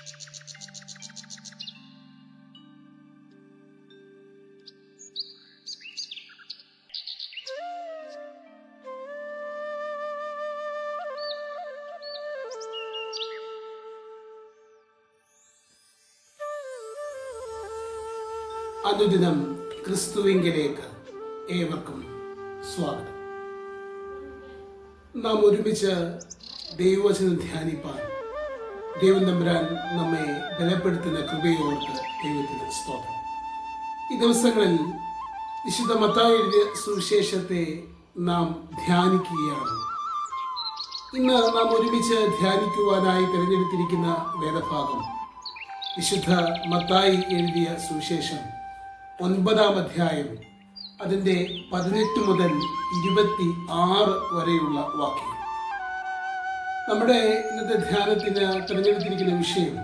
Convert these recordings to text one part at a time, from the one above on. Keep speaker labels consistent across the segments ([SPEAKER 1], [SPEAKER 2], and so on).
[SPEAKER 1] അനുദിനം ക്രിസ്തുവിംഗിലേക്ക് ഏവർക്കും സ്വാഗതം. നാം ഒരുമിച്ച് ദൈവവചനം ധ്യാനിപ്പാൻ ദൈവം തമ്പുരാൻ നമ്മെ ബലപ്പെടുത്തുന്ന കൃപയോർത്ത് ദൈവത്തിന് സ്തോത്രം. ഈ ദിവസങ്ങളിൽ വിശുദ്ധ മത്തായി എഴുതിയ സുവിശേഷത്തെ നാം ധ്യാനിക്കുകയാണ്. ഇന്ന് നാം ഒരുമിച്ച് ധ്യാനിക്കുവാനായി തിരഞ്ഞെടുത്തിരിക്കുന്ന വേദഭാഗം വിശുദ്ധ മത്തായി എഴുതിയ സുവിശേഷം ഒൻപതാം അധ്യായം അതിന്റെ പതിനെട്ട് മുതൽ ഇരുപത്തി ആറ് വരെയുള്ള വാക്യം. നമ്മുടെ ഇന്നത്തെ ധ്യാനത്തിന് തിരഞ്ഞെടുത്തിരിക്കുന്ന വിഷയം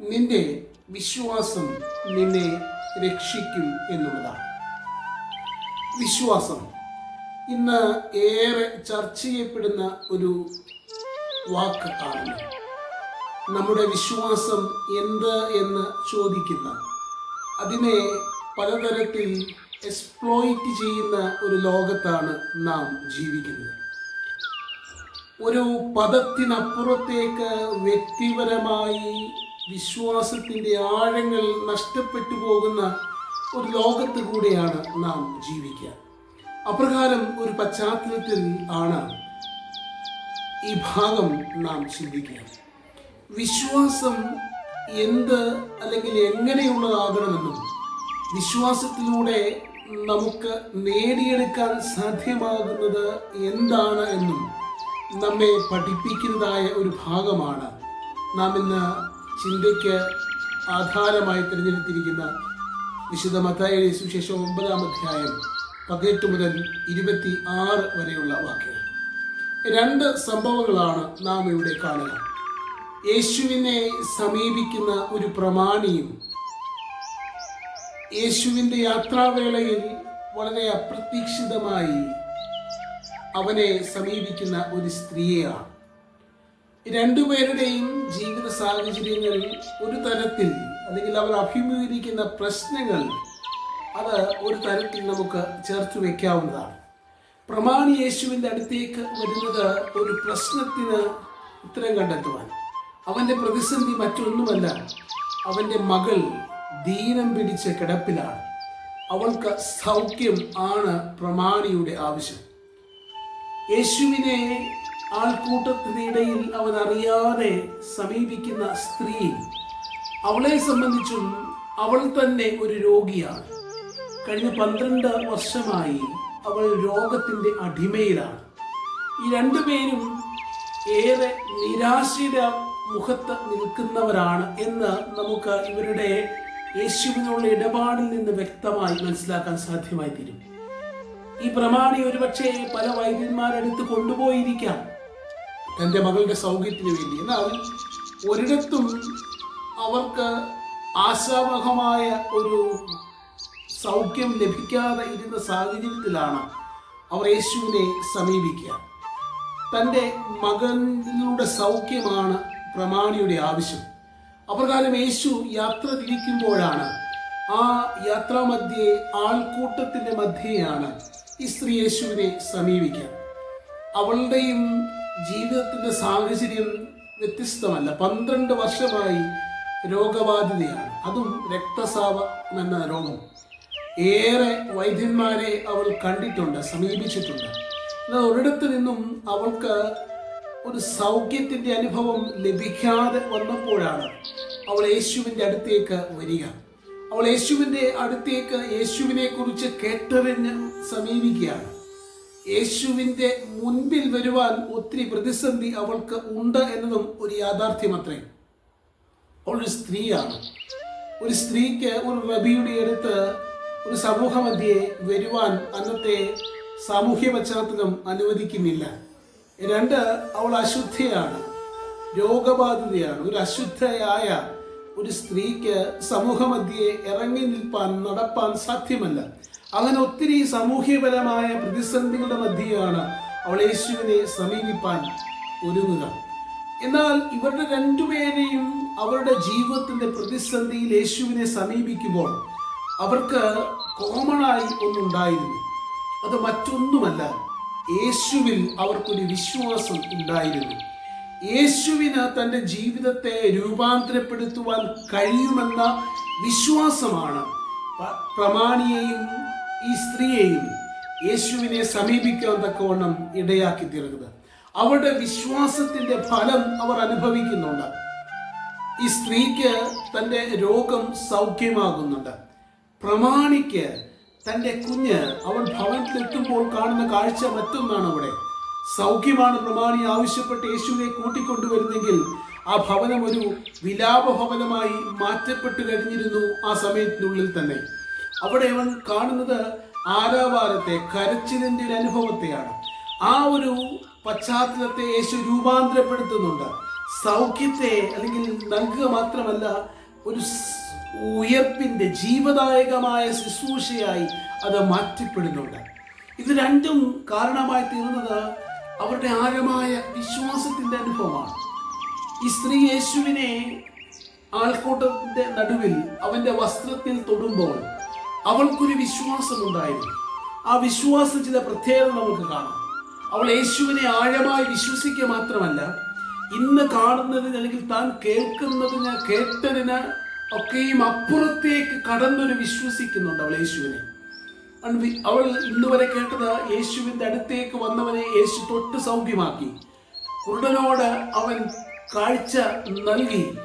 [SPEAKER 1] നിന്റെ വിശ്വാസം നിന്നെ രക്ഷിക്കും എന്നുള്ളതാണ്. വിശ്വാസം. ഇന്ന് ഏറെ ചർച്ച ചെയ്യപ്പെടുന്ന ഒരു വാക്ക് ആണ്. നമ്മുടെ വിശ്വാസം എന്ത് എന്ന് ചോദിക്കുന്ന അതിനെ പലതരത്തിൽ എക്സ്പ്ലോയിറ്റ് ചെയ്യുന്ന ഒരു ലോകത്താണ് നാം ജീവിക്കുന്നത്. ഒരു പദത്തിനപ്പുറത്തേക്ക് വ്യക്തിപരമായി വിശ്വാസത്തിന്റെ ആഴങ്ങൾ നഷ്ടപ്പെട്ടു പോകുന്ന ഒരു ലോകത്ത് കൂടെയാണ് നാം ജീവിക്കുക. അപ്രകാരം ഒരു പശ്ചാത്തലത്തിൽ ആണ് ഈ ഭാഗം നാം ചിന്തിക്കുക. വിശ്വാസം എന്ത് അല്ലെങ്കിൽ എങ്ങനെയുള്ളതാകണമെന്നും വിശ്വാസത്തിലൂടെ നമുക്ക് നേടിയെടുക്കാൻ സാധ്യമാകുന്നത് എന്താണ് എന്നും നമ്മെ പഠിപ്പിക്കുന്നതായ ഒരു ഭാഗമാണ് നാം ഇന്ന് ചിന്തയ്ക്ക് ആധാരമായി തിരഞ്ഞെടുത്തിരിക്കുന്ന വിശുദ്ധ മത്തായ സുശേഷം ഒമ്പതാം അധ്യായം പതിനെട്ട് മുതൽ ഇരുപത്തി ആറ് വരെയുള്ള വാക്യങ്ങൾ. രണ്ട് സംഭവങ്ങളാണ് നാം ഇവിടെ കാണുക. യേശുവിനെ സമീപിക്കുന്ന ഒരു പ്രമാണിയും യേശുവിന്റെ യാത്രാവേളയിൽ വളരെ അപ്രതീക്ഷിതമായി അവനെ സമീപിക്കുന്ന ഒരു സ്ത്രീയാണ് രണ്ടുപേരുടെയും ജീവിത സാഹചര്യങ്ങൾ ഒരു തരത്തിൽ അല്ലെങ്കിൽ അവർ അഭിമുഖീകരിക്കുന്ന പ്രശ്നങ്ങൾ അത് ഒരു തരത്തിൽ നമുക്ക് ചേർത്ത് വെക്കാവുന്നതാണ്. പ്രമാണി യേശുവിന്റെ അടുത്തേക്ക് വരുന്നത് ഒരു പ്രശ്നത്തിന് ഉത്തരം കണ്ടെത്തുവാൻ. അവന്റെ പ്രതിസന്ധി മറ്റൊന്നുമല്ല അവന്റെ മകൾ ദീനം പിടിച്ച കിടപ്പിലാണ്. അവൾക്ക് സൗഖ്യം ആണ് പ്രമാണിയുടെ ആവശ്യം. യേശുവിനെ ആൾക്കൂട്ടത്തിനിടയിൽ അവൻ അറിയാതെ സമീപിക്കുന്ന സ്ത്രീ അവളെ സംബന്ധിച്ചും അവൾ തന്നെ ഒരു രോഗിയാണ്. കഴിഞ്ഞ പന്ത്രണ്ട് വർഷമായി അവൾ രോഗത്തിന്റെ അടിമയിലാണ്. ഈ രണ്ടുപേരും ഏറെ നിരാശയുടെ മുഖത്ത് നിൽക്കുന്നവരാണ് എന്ന് നമുക്ക് ഇവരുടെ യേശുവിനുള്ള ഇടപാടിൽ നിന്ന് വ്യക്തമായി മനസ്സിലാക്കാൻ സാധ്യമായി തീരും ഈ പ്രമാണി ഒരുപക്ഷെ പല വൈദ്യന്മാരെടുത്ത് കൊണ്ടുപോയിരിക്കാം. തന്റെ മകളുടെ സൗകര്യത്തിന് വേണ്ടി. എന്നാൽ ഒരിടത്തും അവർക്ക് ആശാവഹമായ ഒരു സൗഖ്യം ലഭിക്കാതെ ഇരുന്ന സാഹചര്യത്തിലാണ് അവർ യേശുവിനെ സമീപിക്കുക. തന്റെ മകളുടെ സൗഖ്യമാണ് പ്രമാണിയുടെ ആവശ്യം. അപ്രകാരം യേശു യാത്ര തിരിക്കുമ്പോഴാണ് ആ യാത്രാമധ്യേ ആൾക്കൂട്ടത്തിന്റെ മധ്യയാണ് ഈ സ്ത്രീ യേശുവിനെ സമീപിക്കാൻ. അവളുടെയും ജീവിതത്തിന്റെ സാഹചര്യം വ്യത്യസ്തമല്ല. പന്ത്രണ്ട് വർഷമായി രോഗബാധിതയാണ്. അതും രക്തസാവം എന്ന രോഗം. ഏറെ വൈദ്യന്മാരെ അവൾ കണ്ടിട്ടുണ്ട് സമീപിച്ചിട്ടുണ്ട്. എന്നാൽ ഒരിടത്തു നിന്നും അവൾക്ക് ഒരു സൗഖ്യത്തിന്റെ അനുഭവം ലഭിക്കാതെ വന്നപ്പോഴാണ് അവൾ യേശുവിന്റെ അടുത്തേക്ക് വരിക. അവൾ യേശുവിന്റെ അടുത്തേക്ക് യേശുവിനെ കുറിച്ച് കേട്ടറിഞ്ഞ് സമീപിക്കുകയാണ്. യേശുവിന്റെ മുൻപിൽ വരുവാൻ ഒത്തിരി പ്രതിസന്ധി അവൾക്ക് ഉണ്ട് എന്നതും ഒരു യാഥാർത്ഥ്യമത്രേ അവൾ ഒരു സ്ത്രീയാണ്. ഒരു സ്ത്രീക്ക് ഒരു റബിയുടെ അടുത്ത് ഒരു സമൂഹ സമൂഹമധ്യേ വരുവാൻ അന്നത്തെ സാമൂഹ്യ പശ്ചാത്തലം അനുവദിക്കുന്നില്ല. രണ്ട് അവൾ അശുദ്ധയാണ്. രോഗബാധിതയാണ്. ഒരു അശുദ്ധയായ ഒരു സ്ത്രീക്ക് സമൂഹമധ്യേ ഇറങ്ങി നിൽപ്പാൻ നടപ്പാൻ സാധ്യമല്ല. അങ്ങനെ ഒത്തിരി സാമൂഹ്യപരമായ പ്രതിസന്ധികളുടെ മധ്യയാണ് അവൾ യേശുവിനെ സമീപിപ്പാൻ ഒരുങ്ങുക. എന്നാൽ ഇവരുടെ രണ്ടുപേരെയും അവരുടെ ജീവിതത്തിന്റെ പ്രതിസന്ധിയിൽ യേശുവിനെ സമീപിക്കുമ്പോൾ അവർക്ക് കോമണായി ഒന്നുണ്ടായിരുന്നു. അത് മറ്റൊന്നുമല്ല യേശുവിൽ അവർക്കൊരു വിശ്വാസം ഉണ്ടായിരുന്നു. യേശുവിന് തന്റെ ജീവിതത്തെ രൂപാന്തരപ്പെടുത്തുവാൻ കഴിയുമെന്ന വിശ്വാസമാണ് പ്രമാണിയെയും ഈ സ്ത്രീയെയും യേശുവിനെ സമീപിക്കാൻ തക്കവണ്ണം ഇടയാക്കി തീർന്നത് അവരുടെ വിശ്വാസത്തിന്റെ ഫലം അവർ അനുഭവിക്കുന്നുണ്ട്. ഈ സ്ത്രീക്ക് തന്റെ രോഗം സൗഖ്യമാകുന്നുണ്ട്. പ്രമാണിക്ക് തന്റെ കുഞ്ഞ് അവൻ ഭവനത്തിലെത്തുമ്പോൾ കാണുന്ന കാഴ്ച മറ്റൊന്നാണ് അവിടെ. സൗഖ്യമാണ് പ്രമാണി ആവശ്യപ്പെട്ട് യേശുവിനെ കൂട്ടിക്കൊണ്ടുവരുന്നെങ്കിൽ ആ ഭവനം ഒരു വിലാപ ഭവനമായി മാറ്റപ്പെട്ടു കഴിഞ്ഞിരുന്നു ആ സമയത്തിനുള്ളിൽ തന്നെ. അവിടെ അവൻ കാണുന്നത് ആരാവാരത്തെ കരച്ചിലിന്റെ ഒരു അനുഭവത്തെയാണ്. ആ ഒരു പശ്ചാത്തലത്തെ യേശു രൂപാന്തരപ്പെടുത്തുന്നുണ്ട്. സൗഖ്യത്തെ അല്ലെങ്കിൽ നൽകുക മാത്രമല്ല ഒരു ഉയർപ്പിന്റെ ജീവദായകമായ ശുശ്രൂഷയായി അത് മാറ്റപ്പെടുന്നുണ്ട്. ഇത് രണ്ടും കാരണമായി തീർന്നത് അവരുടെ ആഴമായ വിശ്വാസത്തിന്റെ അനുഭവമാണ്. ഈ സ്ത്രീ യേശുവിനെ ആൾക്കൂട്ടത്തിന്റെ നടുവിൽ അവന്റെ വസ്ത്രത്തിൽ തൊടുമ്പോൾ അവൾക്കൊരു വിശ്വാസമുണ്ടായിരുന്നു. ആ വിശ്വാസം ചില പ്രത്യേകത നമുക്ക് കാണാം. അവൾ യേശുവിനെ ആഴമായി വിശ്വസിക്കുക മാത്രമല്ല ഇന്ന് കാണുന്നതിന് അല്ലെങ്കിൽ താൻ കേൾക്കുന്നതിന് കേട്ടതിന് ഒക്കെയും അപ്പുറത്തേക്ക് കടന്നൊരു വിശ്വസിക്കുന്നുണ്ട് അവൾ യേശുവിനെ. അവൾ വി- അവൾ ഇന്ന് വരെ കേട്ടത് യേശുവിന്റെ അടുത്തേക്ക് വന്നവനെ യേശു തൊട്ട് സൗഖ്യമാക്കി. കുരുടനോട് അവൻ കാഴ്ച നൽകി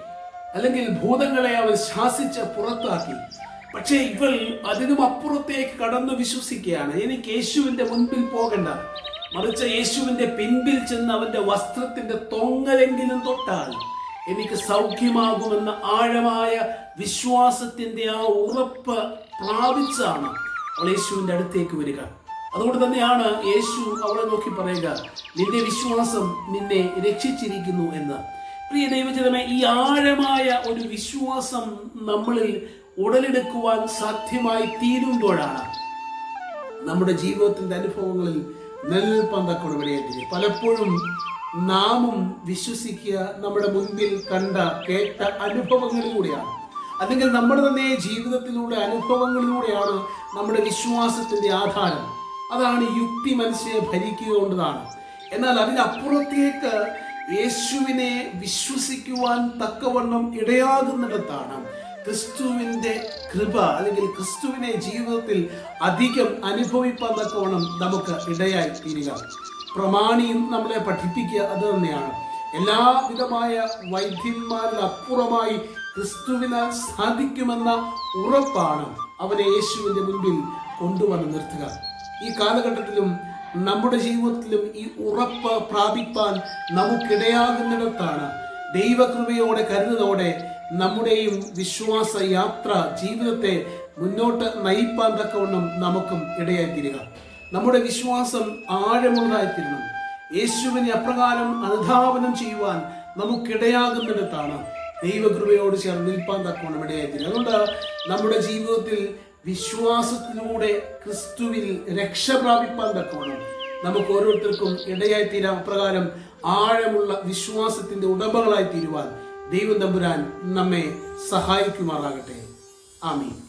[SPEAKER 1] അല്ലെങ്കിൽ ഭൂതങ്ങളെ അവൻ ശാസിച്ച് പുറത്താക്കി. പക്ഷേ ഇവൾ അതിനും അപ്പുറത്തേക്ക് കടന്നു വിശ്വസിക്കുകയാണ്. എനിക്ക് യേശുവിന്റെ മുൻപിൽ പോകണ്ട. മറിച്ച് യേശുവിന്റെ പിൻപിൽ ചെന്ന് അവന്റെ വസ്ത്രത്തിന്റെ തൊങ്ങലെങ്കിലും തൊട്ടാൽ എനിക്ക് സൗഖ്യമാകുമെന്ന ആഴമായ വിശ്വാസത്തിന്റെ ആ ഉറപ്പ് പ്രാപിച്ചാണ്. അവൾ യേശുവിന്റെ അടുത്തേക്ക് വരിക. അതുകൊണ്ട് തന്നെയാണ് യേശു അവളെ നോക്കി പറയുക നിന്റെ വിശ്വാസം നിന്നെ രക്ഷിച്ചിരിക്കുന്നു എന്ന്. പ്രിയ ദൈവജനമേ ഈ ആഴമായ ഒരു വിശ്വാസം നമ്മളിൽ ഉടലെടുക്കുവാൻ സാധ്യമായി തീരുമ്പോഴാണ് നമ്മുടെ ജീവിതത്തിന്റെ അനുഭവങ്ങളിൽ നിലനിൽപ്പാൻ ഇടയായിട്ടില്ല പലപ്പോഴും നാമും വിശ്വസിക്കുക നമ്മുടെ മുൻപിൽ കണ്ട കേട്ട അനുഭവങ്ങളിലൂടെയാണ്. അല്ലെങ്കിൽ നമ്മൾ തന്നെ ജീവിതത്തിലൂടെ അനുഭവങ്ങളിലൂടെയാണ് നമ്മുടെ വിശ്വാസത്തിന്റെ ആധാരം. അതാണ് യുക്തി മനസ്സിനെ ഭരിക്കുക കൊണ്ടതാണ് എന്നാൽ അതിനപ്പുറത്തേക്ക് യേശുവിനെ വിശ്വസിക്കുവാൻ തക്കവണ്ണം ഇടയാകുന്നിടത്താണ് ക്രിസ്തുവിന്റെ കൃപ അല്ലെങ്കിൽ ക്രിസ്തുവിനെ ജീവിതത്തിൽ അധികം അനുഭവിപ്പാൻ തക്കവണ്ണം നമുക്ക് ഇടയായി തീരുക പ്രമാണിയും നമ്മളെ പഠിപ്പിക്കുക അത് തന്നെയാണ്. എല്ലാവിധമായ വൈദ്യന്മാരിൽ അപ്പുറമായി ക്രിസ്തുവിനാൽ സാധിക്കുമെന്ന ഉറപ്പാണ് അവനെ യേശുവിന്റെ മുൻപിൽ കൊണ്ടുവന്ന് നിർത്തുക. ഈ കാലഘട്ടത്തിലും നമ്മുടെ ജീവിതത്തിലും ഈ ഉറപ്പ് പ്രാപിപ്പാൻ നമുക്കിടയാകുന്നിടത്താണ് ദൈവകൃപയോടെ കരുതലോടെ നമ്മുടെയും വിശ്വാസ യാത്ര ജീവിതത്തെ മുന്നോട്ട് നയിപ്പാൻ തക്കവണ്ണം നമുക്കും ഇടയായിത്തീരുക. നമ്മുടെ വിശ്വാസം ആഴമുള്ളതായിത്തീരണം. യേശുവിനെ അപ്രകാരം അനുധാവനം ചെയ്യുവാൻ നമുക്കിടയാകുന്നിടത്താണ് ദൈവകൃപയോട് ചേർന്ന് നിൽപ്പാൻ തക്കവണ്ണം ഇടയായിത്തീരുക അതുകൊണ്ട് നമ്മുടെ ജീവിതത്തിൽ വിശ്വാസത്തിലൂടെ ക്രിസ്തുവിൽ രക്ഷ പ്രാപിപ്പാൻ തക്കവണ്ണം നമുക്ക് ഓരോരുത്തർക്കും ഇടയായി തീരാൻ അപ്രകാരം ആഴമുള്ള വിശ്വാസത്തിന്റെ ഉടമകളായി തീരുവാൻ ദൈവം തമ്പുരാൻ നമ്മെ സഹായിക്കുമാറാകട്ടെ. ആമീൻ.